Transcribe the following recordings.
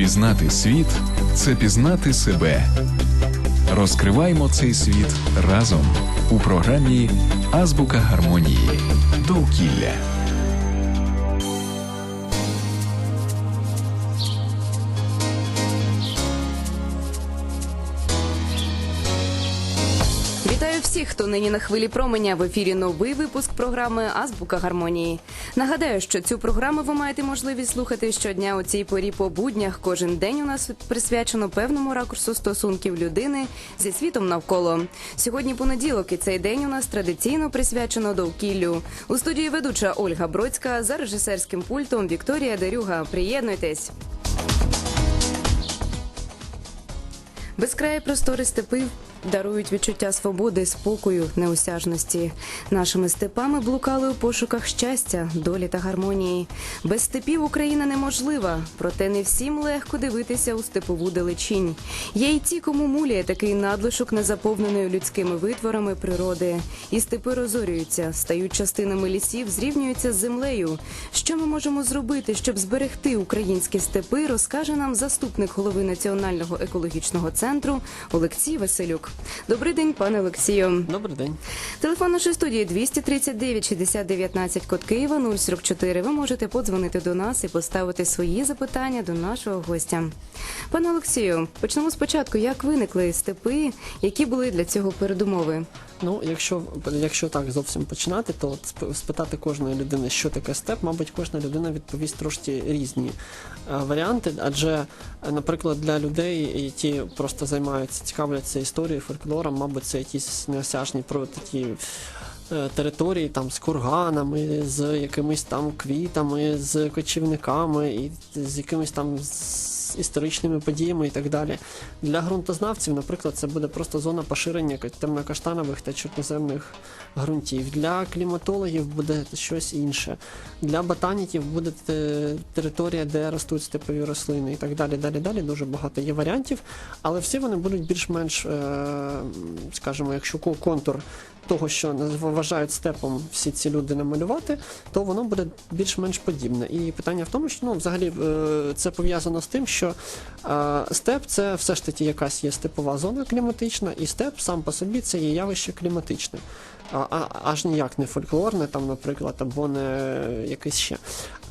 Пізнати світ це пізнати себе. Розкриваємо цей світ разом у програмі Азбука гармонії. Довкілля. Вітаю хто нині на хвилі променя. В ефірі новий випуск програми Азбука гармонії. Нагадаю, що цю програму ви маєте можливість слухати щодня у цій порі по буднях. Кожен день у нас присвячено певному ракурсу стосунків людини зі світом навколо. Сьогодні понеділок, і цей день у нас традиційно присвячено довкіллю. У студії ведуча Ольга Бродська за режисерським пультом Вікторія Дерюга. Приєднуйтесь. Безкраї простори степи дарують відчуття свободи, спокою, неосяжності. Нашими степами блукали у пошуках щастя, долі та гармонії. Без степів Україна неможлива, проте не всім легко дивитися у степову далечінь. Є й ті, кому муляє такий надлишок незаповненої людськими витворами природи. І степи розорюються, стають частинами лісів, зрівнюються з землею. Що ми можемо зробити, щоб зберегти українські степи, розкаже нам заступник голови Національного екологічного центру Олексій Василюк. Добрий день, пане Олексію. Добрий день. Телефон нашої студії 239 60 19 код Києва 044. Ви можете подзвонити до нас і поставити свої запитання до нашого гостя. Пане Олексію, почнемо спочатку. Як виникли степи, які були для цього передумови? Ну, якщо, якщо так зовсім починати, то спитати кожної людини, що таке степ, мабуть, кожна людина відповість трошки різні е, варіанти. Адже, наприклад, для людей, які просто займаються, цікавляться історією, фольклором, мабуть, це якісь неосяжні про такі. е, Території там з курганами, з якимись там квітами, з кочівниками і з якимись там з історичними подіями і так далі. Для ґрунтознавців, наприклад, це буде просто зона поширення темнокаштанових та чорноземних ґрунтів. Для кліматологів буде щось інше. Для ботаніків буде територія, де ростуть степові рослини і так далі. Далі, далі. Дуже багато є варіантів, але всі вони будуть більш-менш, е, скажімо, якщо контур того, що вважають степом всі ці люди намалювати, то воно буде більш-менш подібне. І питання в тому, що ну, взагалі е, це пов'язано з тим, що е, степ це все ж таки якась є степова зона кліматична, і степ сам по собі це є явище кліматичне. А, аж ніяк не фольклорне, там, наприклад, або не якесь ще.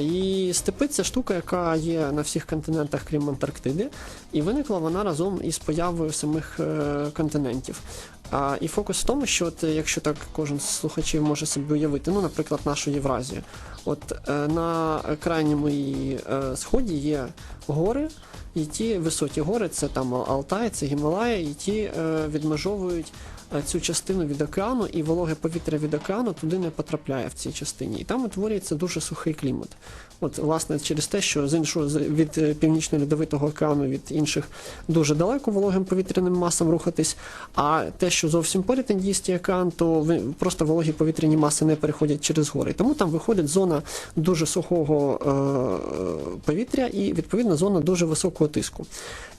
І степи це штука, яка є на всіх континентах, крім Антарктиди, і виникла вона разом із появою самих е, континентів. А, і фокус в тому, що от, е, якщо так кожен з слухачів може собі уявити, ну, наприклад, нашу Євразію. От е, на крайньому її е, сході є гори, і ті високі гори, це там Алтай, це Гімалаї, і ті е, відмежовують е, цю частину від океану, і вологе повітря від океану туди не потрапляє в цій частині. І там утворюється дуже сухий клімат. От, власне, через те, що з іншого від е, північно-льодовитого океану від інших дуже далеко вологим повітряним масам рухатись, а те, що зовсім поряд Індійський океан, то просто вологі повітряні маси не переходять через гори. Тому там виходить зона дуже сухого е, повітря і відповідно зона дуже високого тиску.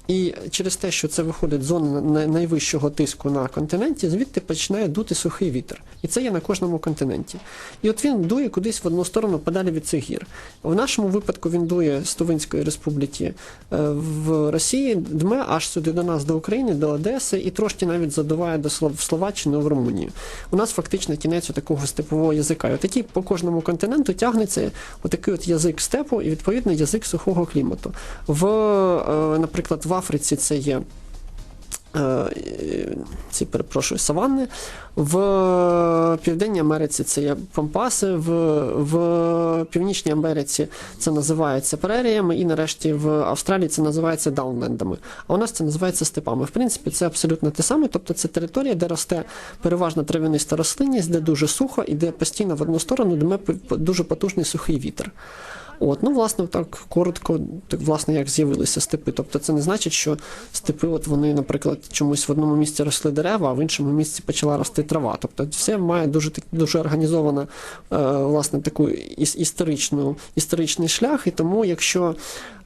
І через те, що це виходить зона найвищого тиску на континенті, звідти починає дути сухий вітер. І це є на кожному континенті. І от він дує кудись в одну сторону подалі від цих гір. В нашому випадку він дує з Тувинської республіки е, в Росії, дме аж сюди до нас, до України, до Одеси, і трошки навіть задуває до Слов- Словаччину, в Румунію. У нас фактично кінець такого степового язика. І отакий по кожному континенту тягнеться отакий от язик степу і відповідно язик сухого клімату. В, е, наприклад, в Африці це є. Е, Ці перепрошую саванни. В Південній Америці це є пампаси, в, в Північній Америці це називається преріями, і нарешті в Австралії це називається даунлендами. А у нас це називається степами. В принципі, це абсолютно те саме, тобто це територія, де росте переважно травяниста рослинність, де дуже сухо і де постійно в одну сторону дме п- дуже потужний сухий вітер. От, ну, власне, так коротко, так, власне, як з'явилися степи. Тобто це не значить, що степи, от вони, наприклад, чомусь в одному місці росли дерева, а в іншому місці почала рости трава. Тобто все має дуже дуже організовано, е, власне, таку історичну, історичний шлях. І тому, якщо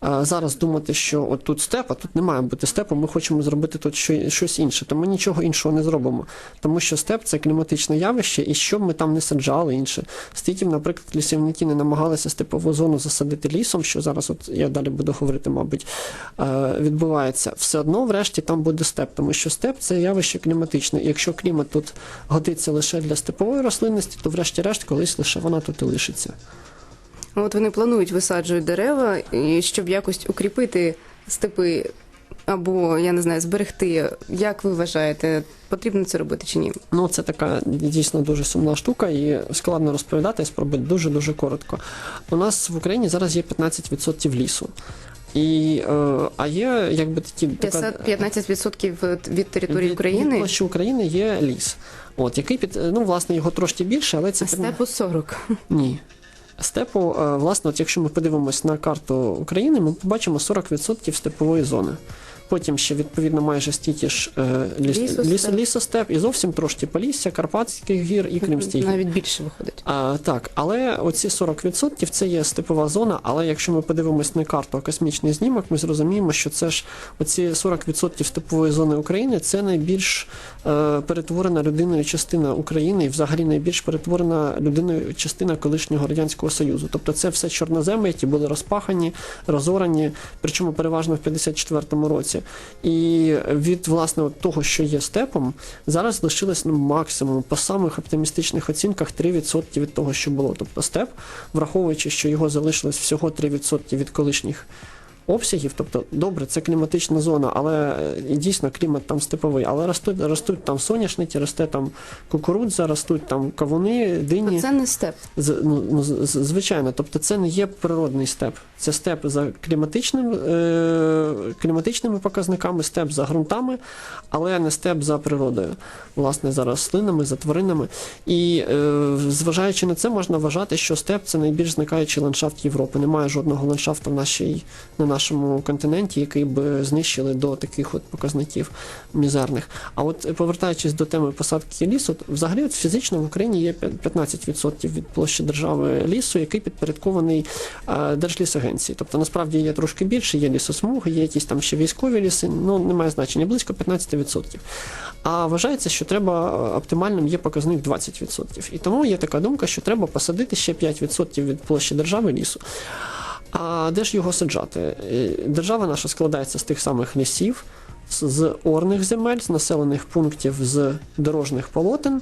зараз думати, що от тут степ, а тут не має бути степу, ми хочемо зробити тут щось інше, то ми нічого іншого не зробимо. Тому що степ це кліматичне явище, і що ми там не саджали інше. Стільки, наприклад, лісівники не намагалися степову зону засадити лісом, що зараз, от я далі буду говорити, мабуть, е, відбувається. Все одно, врешті, там буде степ, тому що степ це явище кліматичне. І якщо клімат тут годиться лише для степової рослинності, то врешті-решт колись лише вона тут і лишиться. От вони планують висаджують дерева, і щоб якось укріпити степи або я не знаю, зберегти. Як ви вважаєте, потрібно це робити чи ні? Ну, це така дійсно дуже сумна штука, і складно розповідати, я спробую дуже-дуже коротко. У нас в Україні зараз є 15% лісу. І, е, а є якби такі 15% від території від- Від України, площі України є ліс. От, який під, ну, власне, його трошки більше, але це а степу 40. ні. Степу, е, власне, от якщо ми подивимось на карту України, ми побачимо 40% степової зони. Потім ще відповідно майже стільки ж е, ліс, Лісостеп. ліс, лісостеп і зовсім трошки Полісся, Карпатських гір і Кримських гір. Навіть більше виходить. А, так, але оці 40% це є степова зона. Але якщо ми подивимось на карту, а космічний знімок, ми зрозуміємо, що це ж оці 40% степової зони України це найбільш е, перетворена людиною частина України, і взагалі найбільш перетворена людиною частина колишнього радянського союзу. Тобто це все чорноземи, які були розпахані, розорані, причому переважно в 54-му році. І від власне от того, що є степом, зараз лишилось ну, максимум по самих оптимістичних оцінках 3% від того, що було. Тобто степ, враховуючи, що його залишилось всього 3% від колишніх обсягів. Тобто, добре, це кліматична зона, але е, і дійсно клімат там степовий. Але ростуть, ростуть там соняшники, росте там кукурудза, ростуть там кавуни, дині. Це не степ. З- ну, ну, звичайно, тобто це не є природний степ. Це степ за кліматичним, е, кліматичними показниками, степ за ґрунтами, але не степ за природою, власне, за рослинами, за тваринами. І е, зважаючи на це, можна вважати, що степ це найбільш зникаючий ландшафт Європи. Немає жодного ландшафту в нашій, на нашому континенті, який би знищили до таких от показників мізерних. А от е, повертаючись до теми посадки лісу, взагалі от фізично в Україні є 15% від площі держави лісу, який підпорядкований е, Держлісагенції. Тобто насправді є трошки більше, є лісосмуги, є якісь там ще військові ліси, ну немає значення, близько 15%. А вважається, що треба е, оптимальним є показник 20%. І тому є така думка, що треба посадити ще 5% від площі держави лісу. А де ж його саджати? Е, Держава наша складається з тих самих лісів, з- орних земель, з населених пунктів, з дорожніх полотен.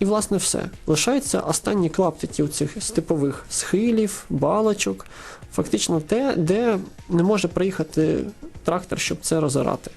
І, власне, все. Лишаються останні клаптики у цих степових схилів, балочок, фактично те, де не може приїхати трактор, щоб це розорати.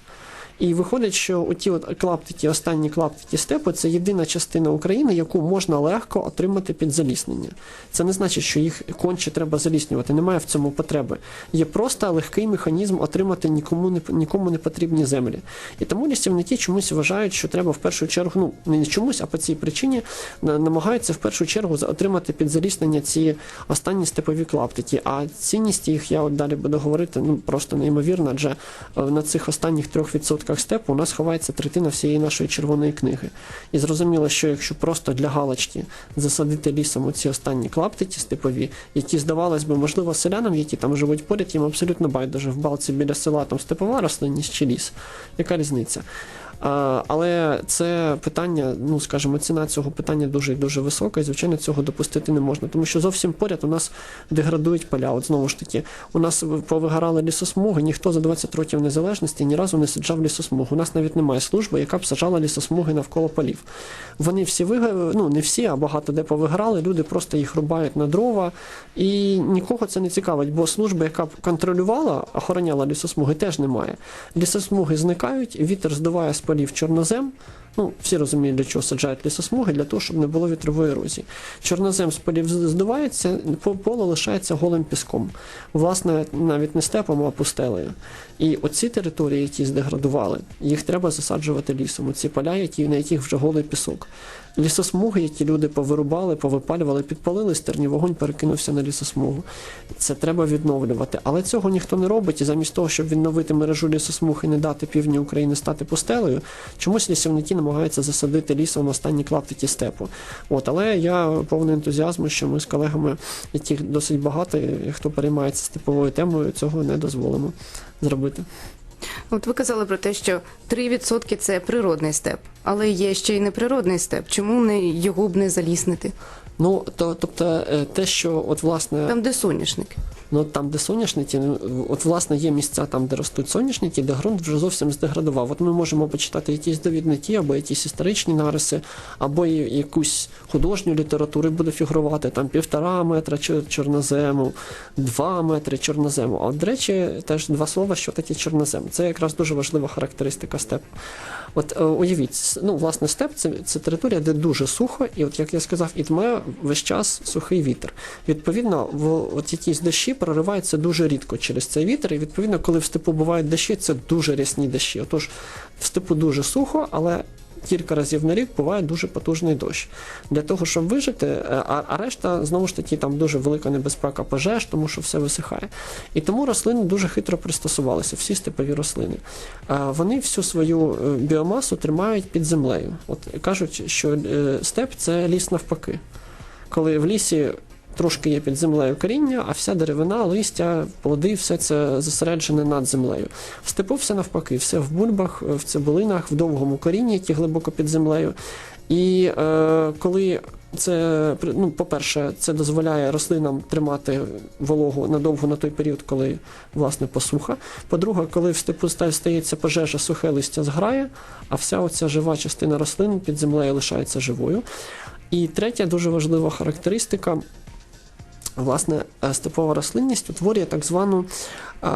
І виходить, що оті от клаптики, останні клаптики степу це єдина частина України, яку можна легко отримати під заліснення. Це не значить, що їх конче треба заліснювати. Немає в цьому потреби. Є просто легкий механізм отримати нікому не нікому не потрібні землі. І тому лісівники чомусь вважають, що треба в першу чергу, ну не чомусь, а по цій причині намагаються в першу чергу отримати під заліснення ці останні степові клаптики. А цінність їх я от далі буду говорити, ну просто неймовірна, адже е, на цих останніх 3% степу у нас ховається третина всієї нашої червоної книги. І зрозуміло, що якщо просто для галочки засадити лісом оці останні клаптиці степові, які здавалось би, можливо, селянам, які там живуть поряд, їм абсолютно байдуже в балці біля села там степова рослинність чи ліс. Яка різниця? Але це питання, ну скажімо, ціна цього питання дуже дуже висока, і звичайно цього допустити не можна, тому що зовсім поряд у нас деградують поля. От знову ж таки, у нас повигорали лісосмуги, ніхто за 20 років незалежності ні разу не саджав лісосмуг. У нас навіть немає служби, яка б саджала лісосмуги навколо полів. Вони всі вига... ну не всі, а багато де повиграли. Люди просто їх рубають на дрова, і нікого це не цікавить, бо служби, яка б контролювала, охороняла лісосмуги, теж немає. Лісосмуги зникають, вітер здуває з полів чорнозем. Ну, всі розуміють, для чого саджають лісосмуги, для того, щоб не було вітрової ерозії. Чорнозем з полів здувається, поле лишається голим піском. Власне, навіть не степом, а пустелею. І оці території, які здеградували, їх треба засаджувати лісом. Оці поля, які, на яких вже голий пісок. Лісосмуги, які люди повирубали, повипалювали, підпалили, стерні вогонь перекинувся на лісосмугу. Це треба відновлювати. Але цього ніхто не робить. І замість того, щоб відновити мережу лісосмуг і не дати півдні України стати пустелею, чомусь лісівники намагаються засадити лісом останні клаптики степу. От, але я повний ентузіазму, що ми з колегами, яких досить багато, хто переймається степовою темою, цього не дозволимо зробити. От ви казали про те, що 3% це природний степ, але є ще й неприродний степ. Чому не його б не заліснити? Ну то тобто, е, те, що от власне Там, де соняшник. Ну там, де соняшники, ну, от власне є місця там, де ростуть соняшники, де ґрунт вже зовсім здеградував. От ми можемо почитати якісь довідники, або якісь історичні нариси, або якусь художню літературу і буде фігурувати там півтора метра чор- чорнозему, два метри чорнозему. А от, до речі, теж два слова, що таке чорнозем. Це якраз дуже важлива характеристика степу. От е, уявіть, ну власне степ це, це територія, де дуже сухо, і от як я сказав, і дме весь час сухий вітер. Відповідно, в от якісь дощі прориваються дуже рідко через цей вітер. І відповідно, коли в степу бувають дощі, це дуже рясні дощі. Отож, в степу дуже сухо, але кілька разів на рік буває дуже потужний дощ. Для того, щоб вижити, е, а, а решта знову ж таки там дуже велика небезпека пожеж, тому що все висихає. І тому рослини дуже хитро пристосувалися, всі степові рослини. Вони всю свою е, біомасу тримають під землею. От кажуть, що е, степ це ліс навпаки. Коли в лісі трошки є під землею коріння, а вся деревина, листя, плоди, все це зосереджене над землею. В степу все навпаки, все в бульбах, в цибулинах, в довгому корінні, які глибоко під землею. І е, коли це, ну, по-перше, це дозволяє рослинам тримати вологу надовго на той період, коли власне посуха. По-друге, коли в степу стається пожежа, сухе листя зграє, а вся оця жива частина рослин під землею лишається живою. І третя дуже важлива характеристика. Власне, е, степова рослинність утворює так звану е,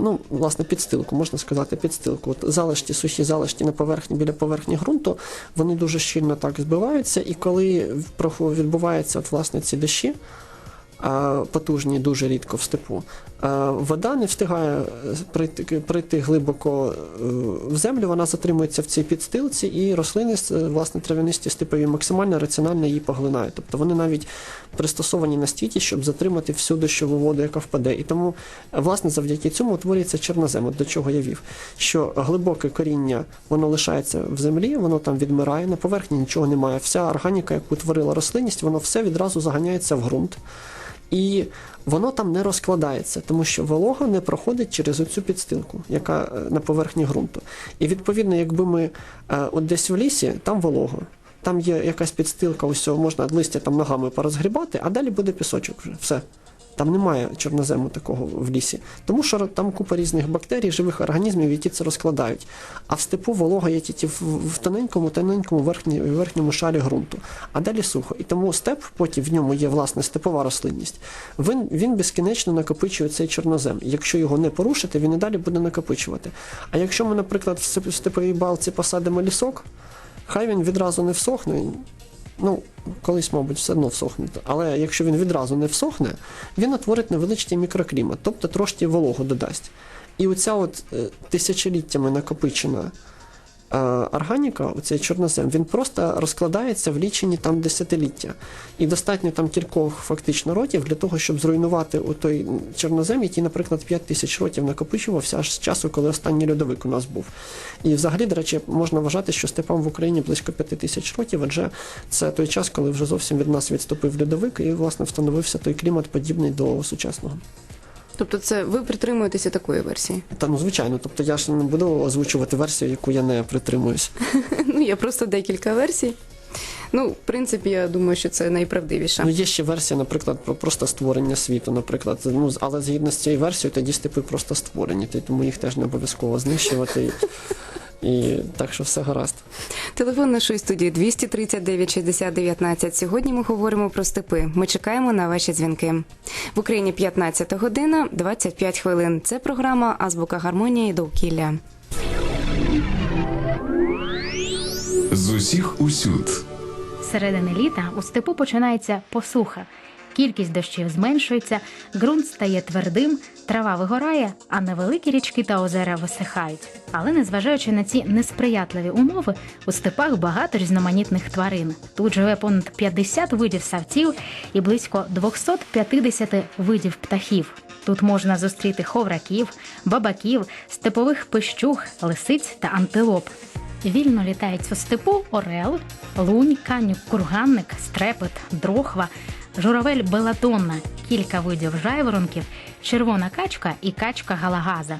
ну, власне, підстилку, можна сказати, підстилку. От залишки, сухі залишки на поверхні біля поверхні ґрунту, вони дуже щільно так збиваються, і коли відбуваються от, власне, ці дощі, потужні дуже рідко в степу, е, вода не встигає е, прийти, прийти глибоко е, в землю, вона затримується в цій підстилці, і рослини, е, власне, трав'янисті степові, максимально раціонально її поглинають. Тобто вони навіть пристосовані настільки, щоб затримати всю дощову воду, яка впаде. І тому, е, власне, завдяки цьому утворюється чорнозем, от до чого я вів. Що глибоке коріння воно лишається в землі, воно там відмирає, на поверхні нічого немає. Вся органіка, яку творила рослинність, воно все відразу заганяється в ґрунт. І воно там не розкладається, тому що волога не проходить через оцю підстилку, яка е, на поверхні ґрунту. І відповідно, якби ми е, от десь в лісі, там волога. Там є якась підстилка, усього можна листя там ногами порозгрібати, а далі буде пісочок вже. Все. Там немає чорнозему такого в лісі. Тому що там купа різних бактерій, живих організмів, які це розкладають. А в степу волога є тільки в, тоненькому, тоненькому верхні, верхньому шарі ґрунту. А далі сухо. І тому степ, потім в ньому є власне степова рослинність. Він, він безкінечно накопичує цей чорнозем. Якщо його не порушити, він і далі буде накопичувати. А якщо ми, наприклад, в степовій балці посадимо лісок, хай він відразу не всохне. Ну, колись, мабуть, все одно всохне. Але якщо він відразу не всохне, він утворить невеличкий мікроклімат, тобто трошки вологу додасть. І оця от е, тисячоліттями накопичена органіка, оцей чорнозем, він просто розкладається в лічені там десятиліття. І достатньо там кількох фактично років для того, щоб зруйнувати той чорнозем, який, наприклад, 5 тисяч років накопичувався аж з часу, коли останній льодовик у нас був. І взагалі, до речі, можна вважати, що степам в Україні близько 5 тисяч років, адже це той час, коли вже зовсім від нас відступив льодовик, і власне встановився той клімат, подібний до сучасного. Тобто, це ви притримуєтеся такої версії? Та ну звичайно, тобто я ж не буду озвучувати версію, яку я не притримуюсь. Ну, є просто декілька версій. Ну, в принципі, я думаю, що це найправдивіша. Ну є ще версія, наприклад, про просто створення світу, наприклад. Ну але згідно з цією версією, тоді степи просто створені, то- тому їх теж не обов'язково знищувати. І, так що все гаразд. Телефон нашої студії 239 60 19. Сьогодні ми говоримо про степи. Ми чекаємо на ваші дзвінки. В Україні 15 година 25 хвилин. Це програма Азбука гармонії довкілля. З усіх усюд. Середини літа у степу починається посуха. Кількість дощів зменшується, ґрунт стає твердим, трава вигорає, а невеликі річки та озера висихають. Але незважаючи на ці несприятливі умови, у степах багато різноманітних тварин. Тут живе понад 50 видів савців і близько 250 видів птахів. Тут можна зустріти ховраків, бабаків, степових пищух, лисиць та антилоп. Вільно літають у степу орел, лунь, канюк, курганник, стрепет, дрохва, журавель белатонна, кілька видів жайворонків, червона качка і качка галагаза.